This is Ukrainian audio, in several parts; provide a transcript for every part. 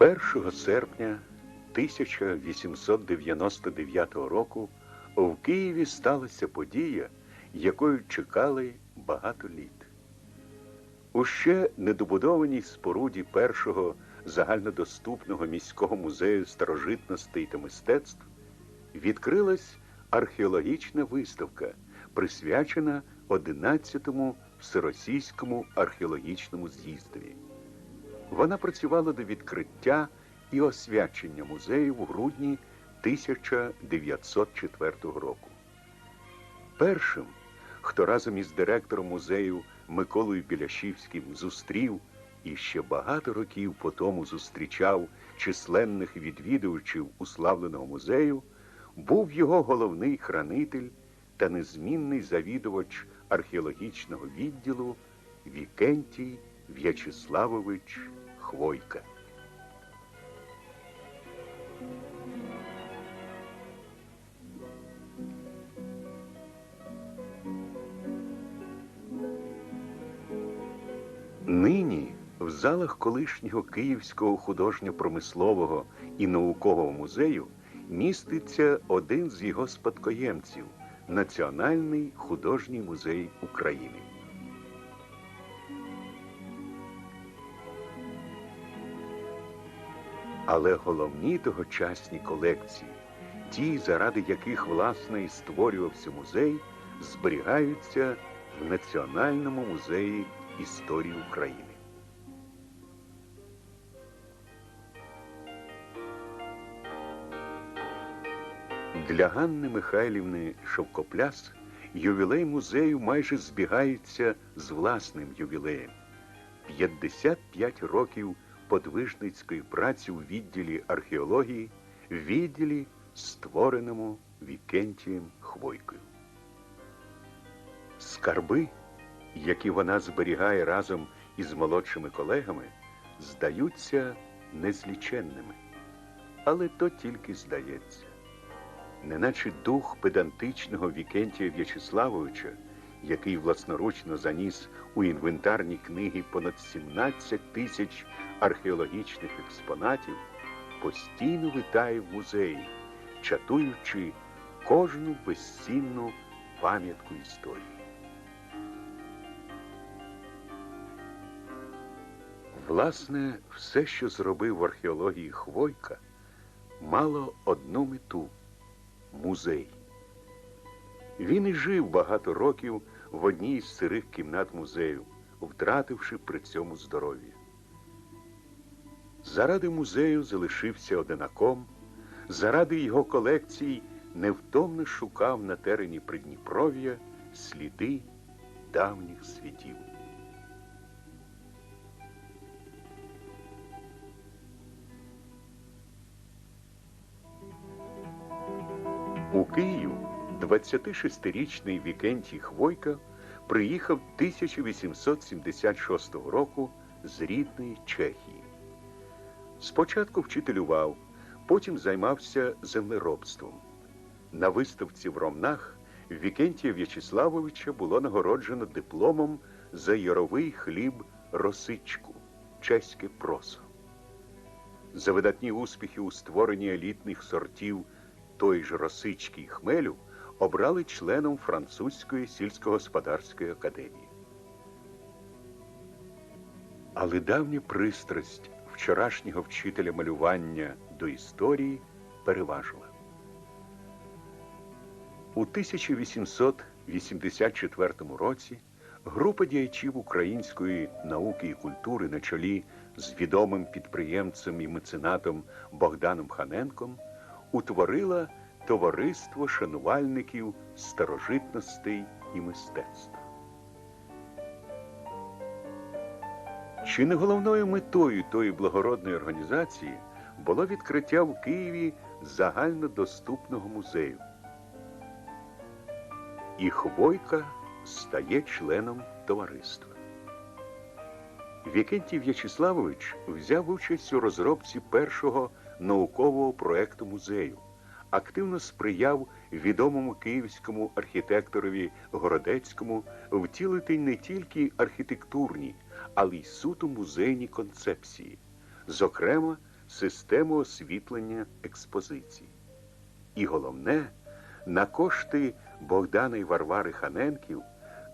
1 серпня 1899 року в Києві сталася подія, якою чекали багато літ. У ще недобудованій споруді першого загальнодоступного міського музею старожитностей та мистецтв відкрилась археологічна виставка, присвячена 11-му Всеросійському археологічному з'їздові. Вона працювала до відкриття і освячення музею в грудні 1904 року. Першим, хто разом із директором музею Миколою Біляшівським зустрів і ще багато років по тому зустрічав численних відвідувачів уславленого музею, був його головний хранитель та незмінний завідувач археологічного відділу Вікентій В'ячеславович Хвойка. Нині в залах колишнього Київського художньо-промислового і наукового музею міститься один з його спадкоємців Національний художній музей України. Але головні тогочасні колекції, ті, заради яких власне і створювався музей, зберігаються в Національному музеї історії України. Для Ганни Михайлівни Шовкопляс ювілей музею майже збігається з власним ювілеєм. 55 років подвижницької праці у відділі археології, відділі, створеному Вікентієм Хвойкою. Скарби, які вона зберігає разом із молодшими колегами, здаються незліченними. Але то тільки здається. Неначе дух педантичного Вікентія В'ячеславовича, який власноручно заніс у інвентарні книги понад 17 тисяч археологічних експонатів, постійно витає в музеї, чатуючи кожну безцінну пам'ятку історії. Власне, все, що зробив в археології Хвойка, мало одну мету музей. Він і жив багато років в одній із сирих кімнат музею, втративши при цьому здоров'я. Заради музею залишився одинаком, заради його колекцій невтомно шукав на терені Придніпров'я сліди давніх світів. У Київ 26-річний Вікентій Хвойка приїхав 1876 року з рідної Чехії. Спочатку вчителював, потім займався землеробством. На виставці в Ромнах Вікентія В'ячеславовича було нагороджено дипломом за яровий хліб Росичку, чеське просо. За видатні успіхи у створенні елітних сортів той ж Росички й Хмелю обрали членом французької сільськогосподарської академії. Але давня пристрасть вчорашнього вчителя малювання до історії переважила. У 1884 році група діячів української науки і культури на чолі з відомим підприємцем і меценатом Богданом Ханенком утворила Товариство шанувальників старожитностей і мистецтв. Чи не головною метою тої благородної організації було відкриття в Києві загальнодоступного музею? І Хвойка стає членом товариства. Вікентій В'ячеславович взяв участь у розробці першого наукового проекту музею, активно сприяв відомому київському архітекторові Городецькому втілити не тільки архітектурні, але й суто музейні концепції, зокрема, систему освітлення експозицій. І головне, на кошти Богдана і Варвари Ханенків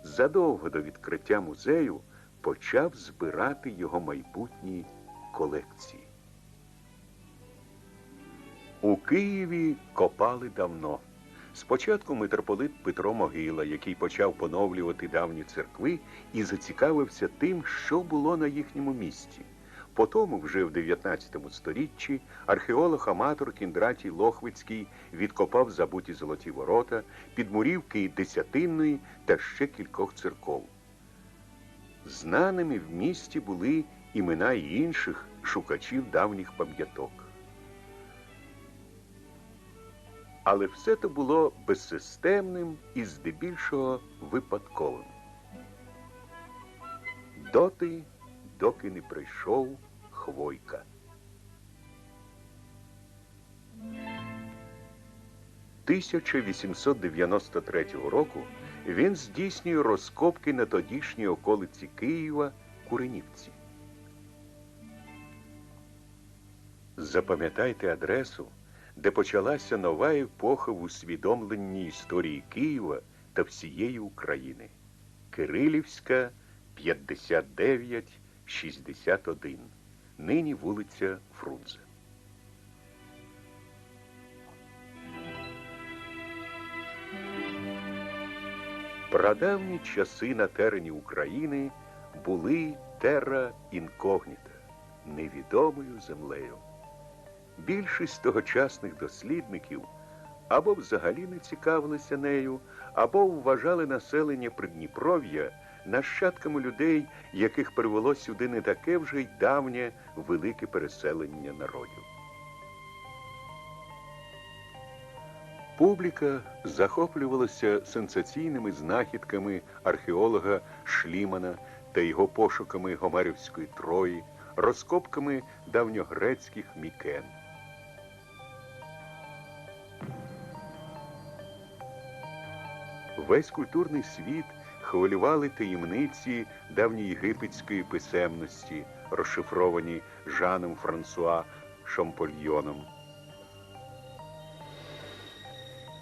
задовго до відкриття музею почав збирати його майбутні колекції. У Києві копали давно. Спочатку митрополит Петро Могила, який почав поновлювати давні церкви і зацікавився тим, що було на їхньому місці. Потому, вже в 19 сторіччі, археолог-аматор Кіндратій Лохвицький відкопав забуті золоті ворота, підмурівки Десятинної та ще кількох церков. Знаними в місті були імена й інших шукачів давніх пам'яток. Але все це було безсистемним і здебільшого випадковим. Доти, доки не прийшов Хвойка. – 1893 року він здійснює розкопки на тодішній околиці Києва Куренівці. Запам'ятайте адресу, де почалася нова епоха в усвідомленні історії Києва та всієї України. Кирилівська, 59-61. Нині вулиця Фрунзе. Прадавні часи на терені України були терра інкогніта, невідомою землею. Більшість тогочасних дослідників або взагалі не цікавилися нею, або вважали населення Придніпров'я нащадками людей, яких привело сюди не таке вже й давнє велике переселення народів. Публіка захоплювалася сенсаційними знахідками археолога Шлімана та його пошуками Гомерівської Трої, розкопками давньогрецьких мікен. Весь культурний світ хвилювали таємниці давньоєгипетської писемності, розшифровані Жаном Франсуа Шампольйоном.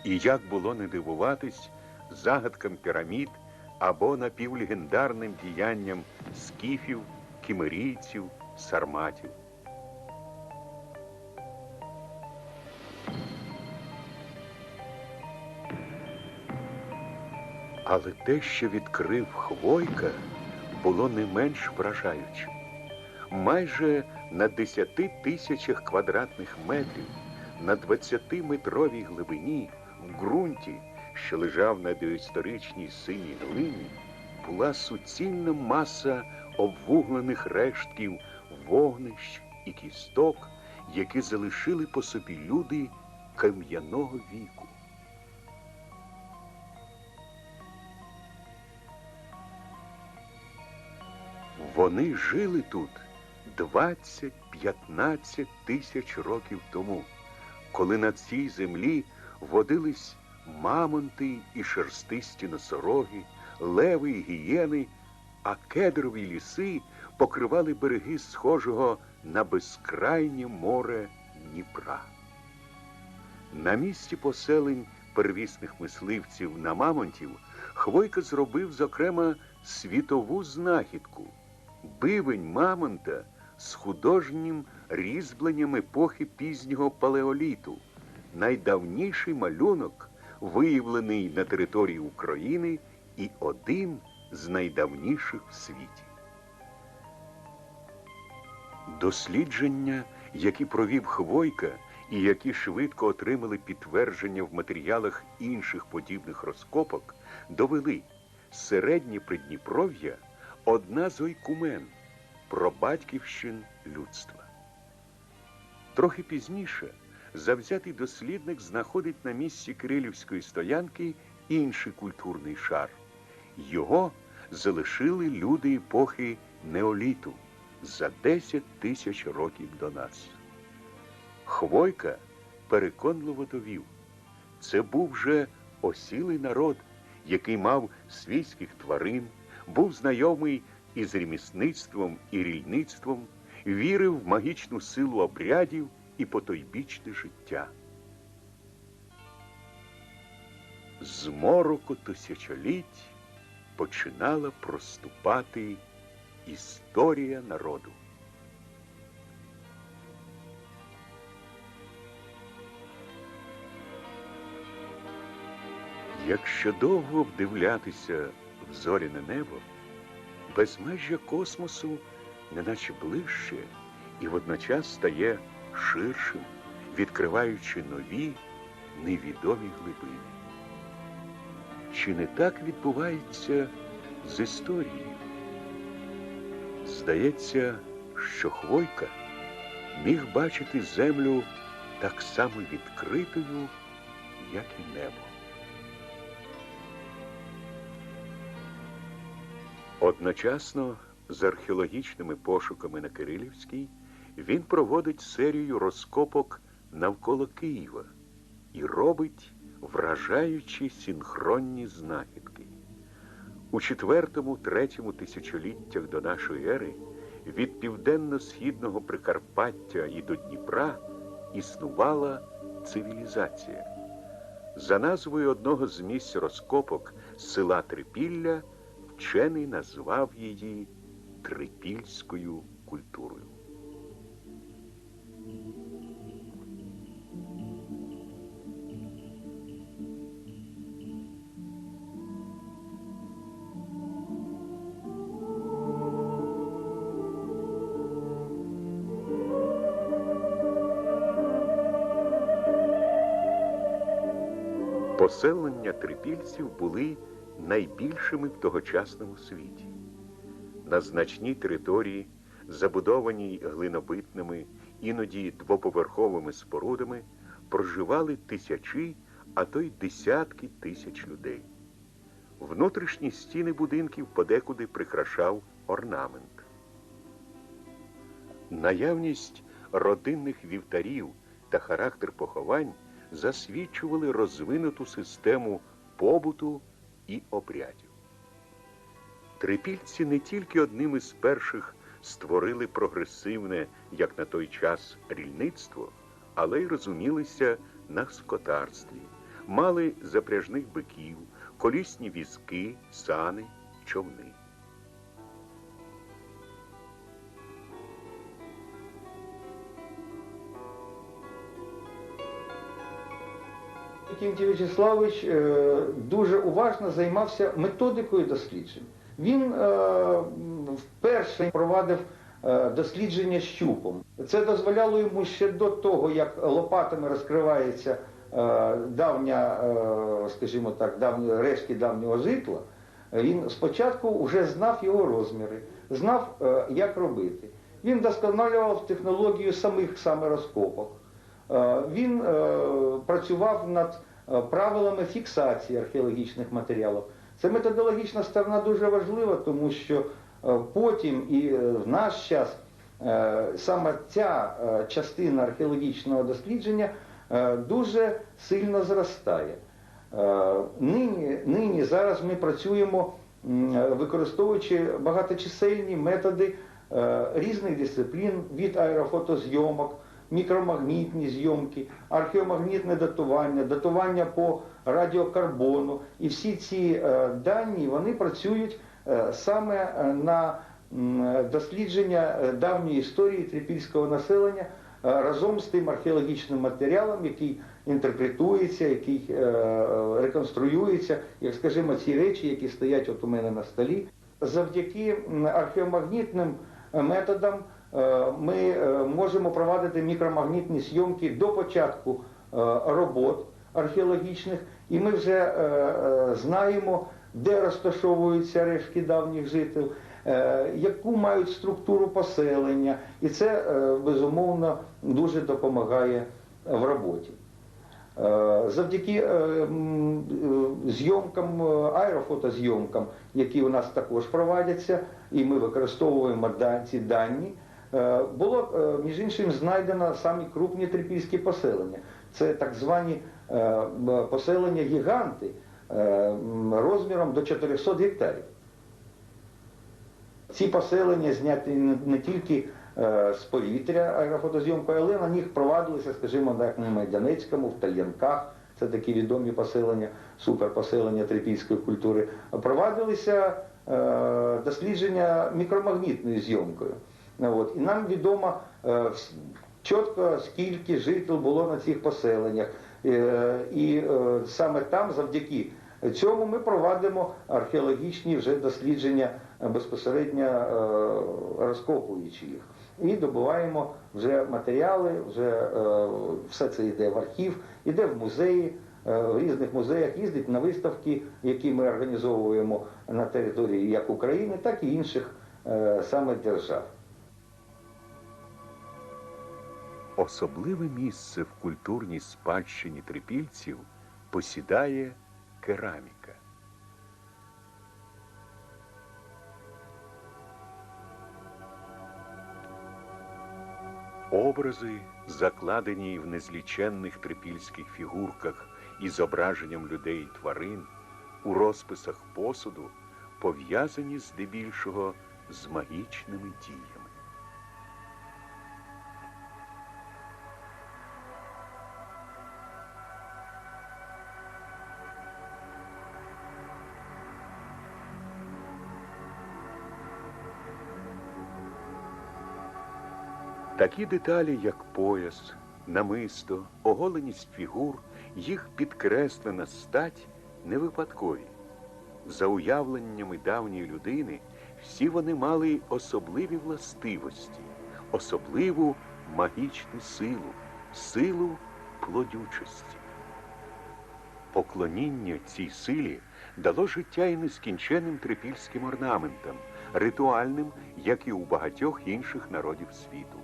І як було не дивуватись загадкам пірамід або напівлегендарним діянням скіфів, кімерійців, сарматів. Але те, що відкрив Хвойка, було не менш вражаючим. Майже на 10 тисячах квадратних метрів, на 20-метровій глибині, в ґрунті, що лежав на доісторичній синій глині, була суцільна маса обвуглених рештків вогнищ і кісток, які залишили по собі люди кам'яного віку. Вони жили тут 20-15 тисяч років тому, коли на цій землі водились мамонти і шерстисті носороги, леви і гієни, а кедрові ліси покривали береги схожого на безкрайнє море Дніпра. На місці поселень первісних мисливців на мамонтів Хвойка зробив, зокрема, світову знахідку бивень мамонта з художнім різьбленням епохи пізнього палеоліту, найдавніший малюнок, виявлений на території України і один з найдавніших в світі. Дослідження, які провів Хвойка і які швидко отримали підтвердження в матеріалах інших подібних розкопок, довели середнє Придніпров'я одна з ойкумен про батьківщин людства. Трохи пізніше завзятий дослідник знаходить на місці Кирилівської стоянки інший культурний шар. Його залишили люди епохи неоліту за 10 тисяч років до нас. Хвойка переконливо довів, це був вже осілий народ, який мав свійських тварин, був знайомий із ремісництвом і рільництвом, вірив в магічну силу обрядів і потойбічне життя. З мороку тисячоліть починала проступати історія народу. Якщо довго вдивлятися зоряне небо, безмежжя космосу неначе ближче і водночас стає ширшим, відкриваючи нові невідомі глибини. Чи не так відбувається з історією? Здається, що Хвойка міг бачити землю так само відкритою, як і небо. Одночасно з археологічними пошуками на Кирилівській він проводить серію розкопок навколо Києва і робить вражаючі синхронні знахідки. У четвертому-третьому тисячоліттях до нашої ери від південно-східного Прикарпаття і до Дніпра існувала цивілізація. За назвою одного з місць розкопок села Трипілля вчений назвав її трипільською культурою. Поселення трипільців були найбільшими в тогочасному світі. На значній території, забудованій глинобитними, іноді двоповерховими спорудами, проживали тисячі, а то й десятки тисяч людей. Внутрішні стіни будинків подекуди прикрашав орнамент. Наявність родинних вівтарів та характер поховань засвідчували розвинуту систему побуту і обрядів. Трипільці не тільки одним із перших створили прогресивне, як на той час, рільництво, але й розумілися на скотарстві, мали запряжних биків, колісні візки, сани, човни. Кінтій Вячеславович е, дуже уважно займався методикою досліджень. Він е, вперше провадив е, дослідження щупом. Це дозволяло йому ще до того, як лопатами розкривається давня, скажімо так, давні рештки давнього житла. Він спочатку вже знав його розміри, знав, як робити. Він досконалював технологію самих саме розкопок. Він працював над правилами фіксації археологічних матеріалів. Це методологічна сторона дуже важлива, тому що потім і в наш час саме ця частина археологічного дослідження дуже сильно зростає. Нині, нині зараз ми працюємо, використовуючи багаточисельні методи різних дисциплін від аерофотозйомок мікромагнітні зйомки, археомагнітне датування, датування по радіокарбону. І всі ці е, дані вони працюють е, саме е, на дослідження давньої історії трипільського населення разом з тим археологічним матеріалом, який інтерпретується, який реконструюється, як скажімо, ці речі, які стоять от у мене на столі, завдяки археомагнітним методам. Е, ми е, можемо провадити мікромагнітні зйомки до початку е, робот археологічних, і ми вже знаємо, де розташовуються рештки давніх жителів, яку мають структуру поселення, і це безумовно дуже допомагає в роботі. Завдяки зйомкам, аерофотозйомкам, які у нас також проводяться, і ми використовуємо ці дані. Е, було, е, між іншим, знайдено самі крупні трипільські поселення. Це так звані е, поселення гіганти розміром до 400 гектарів. Ці поселення зняті не тільки з повітря аерофотозйомкою, але на них провадилися, скажімо, так, на Медянецькому, в Тальянках, це такі відомі поселення, суперпоселення трипільської культури, провадилися дослідження мікромагнітною зйомкою. Ну, От. І нам відомо е, чітко, скільки жителів було на цих поселеннях. Е, І е, саме там, завдяки цьому, ми провадимо археологічні вже дослідження безпосередньо розкопуючи їх. І добуваємо вже матеріали, вже все це йде в архів, йде в музеї. В різних музеях їздить на виставки, які ми організовуємо на території як України, так і інших саме держав. Особливе місце в культурній спадщині трипільців посідає кераміка. Образи, закладені в незліченних трипільських фігурках із зображенням людей і тварин, у розписах посуду, пов'язані здебільшого з магічними діями. Такі деталі, як пояс, намисто, оголеність фігур, їх підкреслена стать не випадкові. За уявленнями давньої людини, всі вони мали особливі властивості, особливу магічну силу, силу плодючості. Поклоніння цій силі дало життя і нескінченним трипільським орнаментам, ритуальним, як і у багатьох інших народів світу.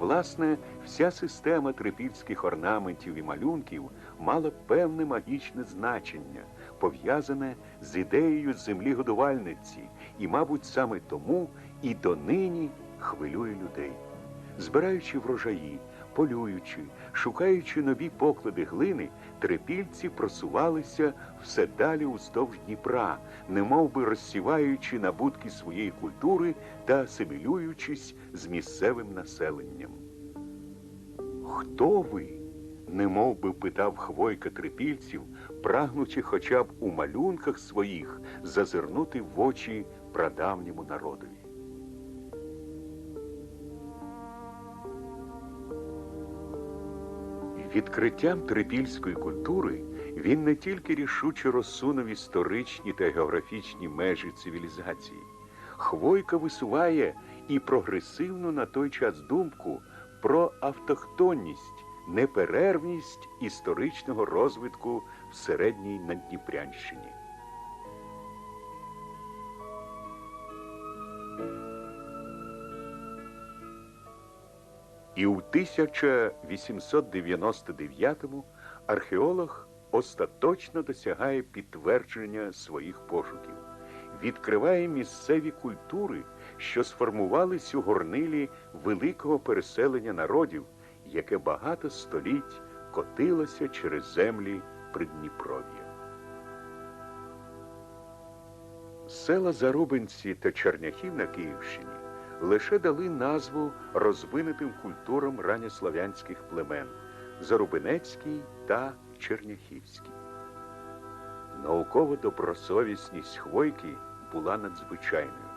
Власне, вся система трипільських орнаментів і малюнків мала певне магічне значення, пов'язане з ідеєю землі годувальниці, і, мабуть, саме тому і донині хвилює людей. Збираючи врожаї, полюючи, шукаючи нові поклади глини, трипільці просувалися все далі уздовж Дніпра, немов би розсіваючи набутки своєї культури та асимілюючись з місцевим населенням. Хто ви? немов би питав хвойка трипільців, прагнучи хоча б у малюнках своїх зазирнути в очі прадавньому народові. Відкриттям трипільської культури він не тільки рішуче розсунув історичні та географічні межі цивілізації. Хвойка висуває і прогресивну на той час думку про автохтонність, неперервність історичного розвитку в середній Надніпрянщині. І у 1899-му археолог остаточно досягає підтвердження своїх пошуків, відкриває місцеві культури, що сформувались у горнилі великого переселення народів, яке багато століть котилося через землі Придніпров'я. Села Зарубинці та Черняхів на Київщині лише дали назву розвинутим культурам ранньослав'янських племен Зарубинецький та Черняхівський. Наукова добросовісність Хвойки була надзвичайною.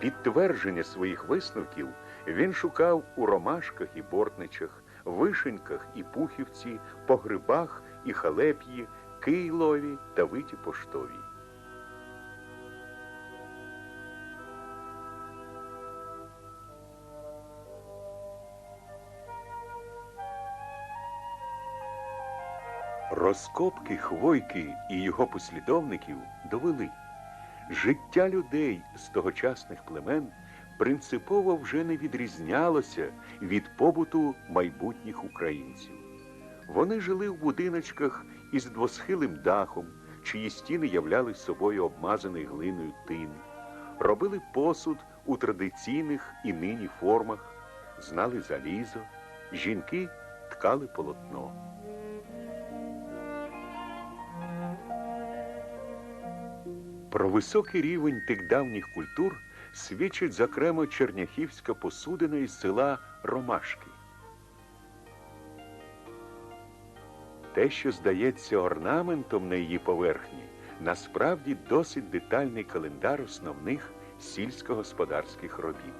Підтвердження своїх висновків він шукав у ромашках і бортничах, вишеньках і пухівці, погрибах і халеп'ї, кийлові та виті поштовій. Розкопки Хвойки і його послідовників довели, життя людей з тогочасних племен принципово вже не відрізнялося від побуту майбутніх українців. Вони жили в будиночках із двосхилим дахом, чиї стіни являли собою обмазаний глиною тин, робили посуд у традиційних і нині формах, знали залізо, жінки ткали полотно. Про високий рівень тих давніх культур свідчить, зокрема, черняхівська посудина із села Ромашки. Те, що здається орнаментом на її поверхні, насправді досить детальний календар основних сільськогосподарських робіт.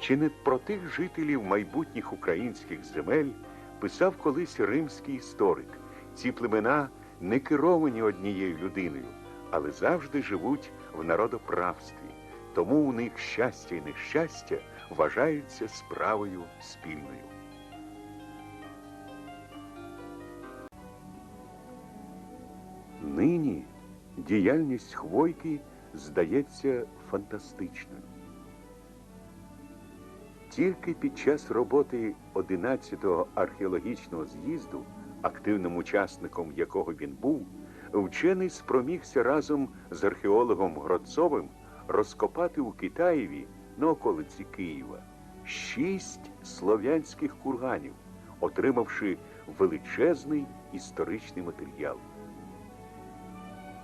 Чи не про тих жителів майбутніх українських земель писав колись римський історик? Ці племена не керовані однією людиною, але завжди живуть в народоправстві, тому у них щастя і нещастя вважаються справою спільною. Нині діяльність Хвойки здається фантастичною. Тільки під час роботи 11-го археологічного з'їзду, активним учасником якого він був, вчений спромігся разом з археологом Гродцовим розкопати у Китаєві на околиці Києва шість слов'янських курганів, отримавши величезний історичний матеріал.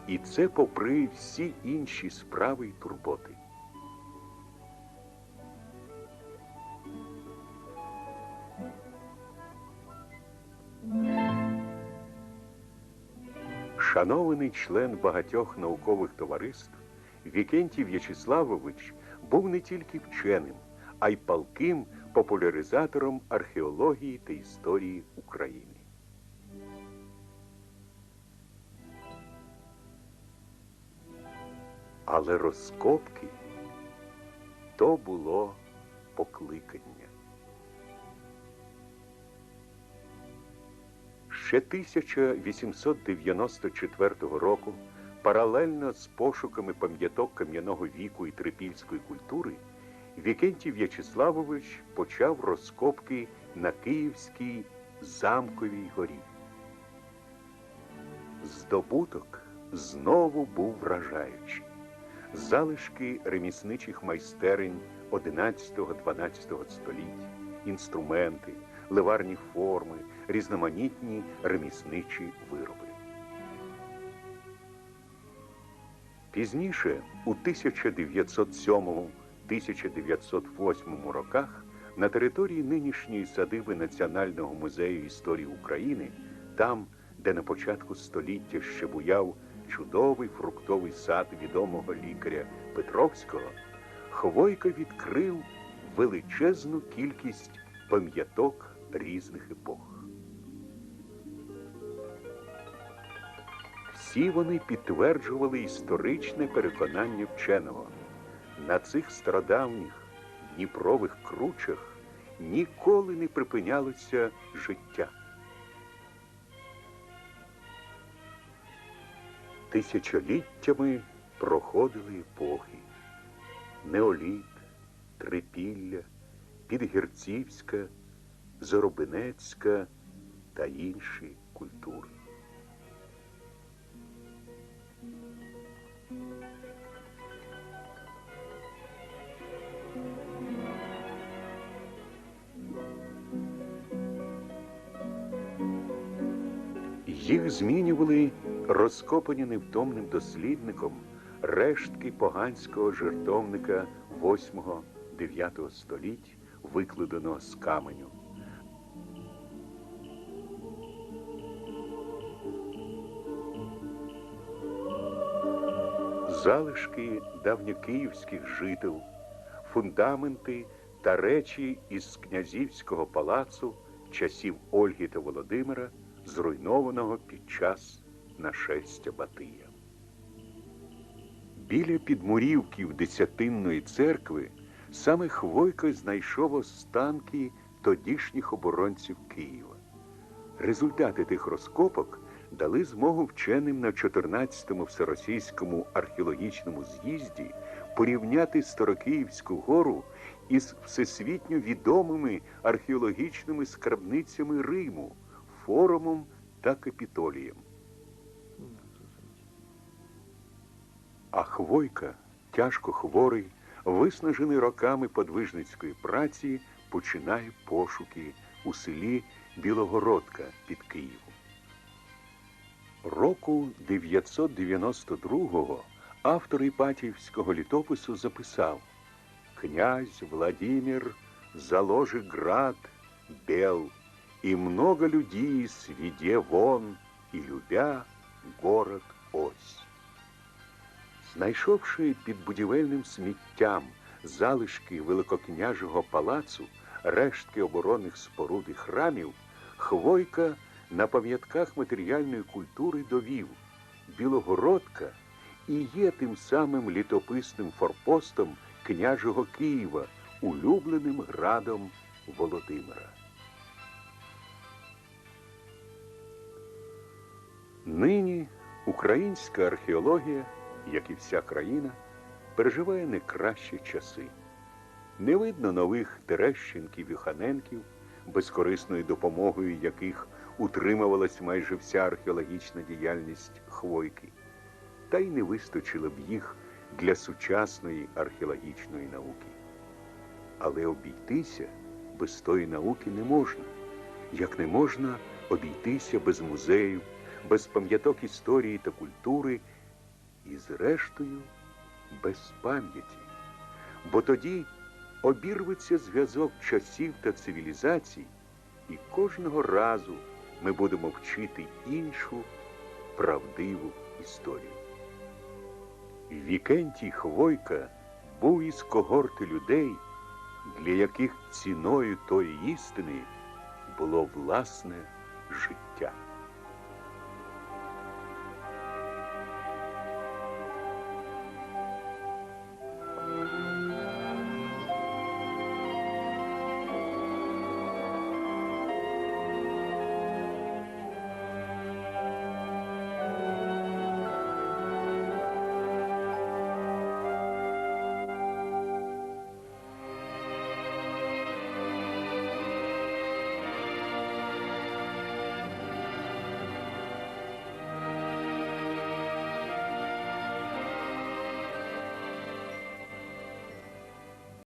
І це попри всі інші справи й турботи. Шанований член багатьох наукових товариств, Вікентій В'ячеславович був не тільки вченим, а й палким популяризатором археології та історії України. Але розкопки то було покликання. Ще 1894 року, паралельно з пошуками пам'яток кам'яного віку і трипільської культури, Вікентій В'ячеславович почав розкопки на Київській замковій горі. Здобуток знову був вражаючий. Залишки ремісничих майстерень 11-12 століть, інструменти, ливарні форми, різноманітні ремісничі вироби. Пізніше, у 1907-1908 роках, на території нинішньої садиби Національного музею історії України, там, де на початку століття ще буяв чудовий фруктовий сад відомого лікаря Петровського, Хвойка відкрив величезну кількість пам'яток різних епох. Всі вони підтверджували історичне переконання вченого. На цих стародавніх Дніпрових кручах ніколи не припинялося життя. Тисячоліттями проходили епохи. Неоліт, Трипілля, Підгірцівська, Заробинецька та інші культури. Їх змінювали розкопані невтомним дослідником рештки поганського жертовника 8-9 століть, викладеного з каменю. Залишки давньокиївських жител, фундаменти та речі із князівського палацу часів Ольги та Володимира, зруйнованого під час нашестя Батия. Біля підмурівків Десятинної церкви саме Хвойко знайшов останки тодішніх оборонців Києва. Результати тих розкопок дали змогу вченим на 14-му всеросійському археологічному з'їзді порівняти Старокиївську гору із всесвітньо відомими археологічними скарбницями Риму, форумом та капітолієм. А Хвойка, тяжко хворий, виснажений роками подвижницької праці, починає пошуки у селі Білогородка під Києвом. Року 992-го автор Іпатіївського літопису записав «Князь Владимир заложи град бел, и много людей сведе вон, и любя город ось». Знайшовши під будівельним сміттям залишки великокняжого палацу, рештки оборонних споруд і храмів, Хвойка на пам'ятках матеріальної культури довів Білогородка і є тим самим літописним форпостом княжого Києва, улюбленим градом Володимира. Нині українська археологія, як і вся країна, переживає не кращі часи. Не видно нових Терещенків і Ханенків, безкорисною допомогою яких утримувалась майже вся археологічна діяльність Хвойки. Та й не вистачило б їх для сучасної археологічної науки. Але обійтися без тої науки не можна, як не можна обійтися без музеїв, без пам'яток історії та культури і, зрештою, без пам'яті. Бо тоді обірветься зв'язок часів та цивілізацій, і кожного разу ми будемо вчити іншу правдиву історію. Вікентій Хвойка був із когорти людей, для яких ціною тої істини було власне життя.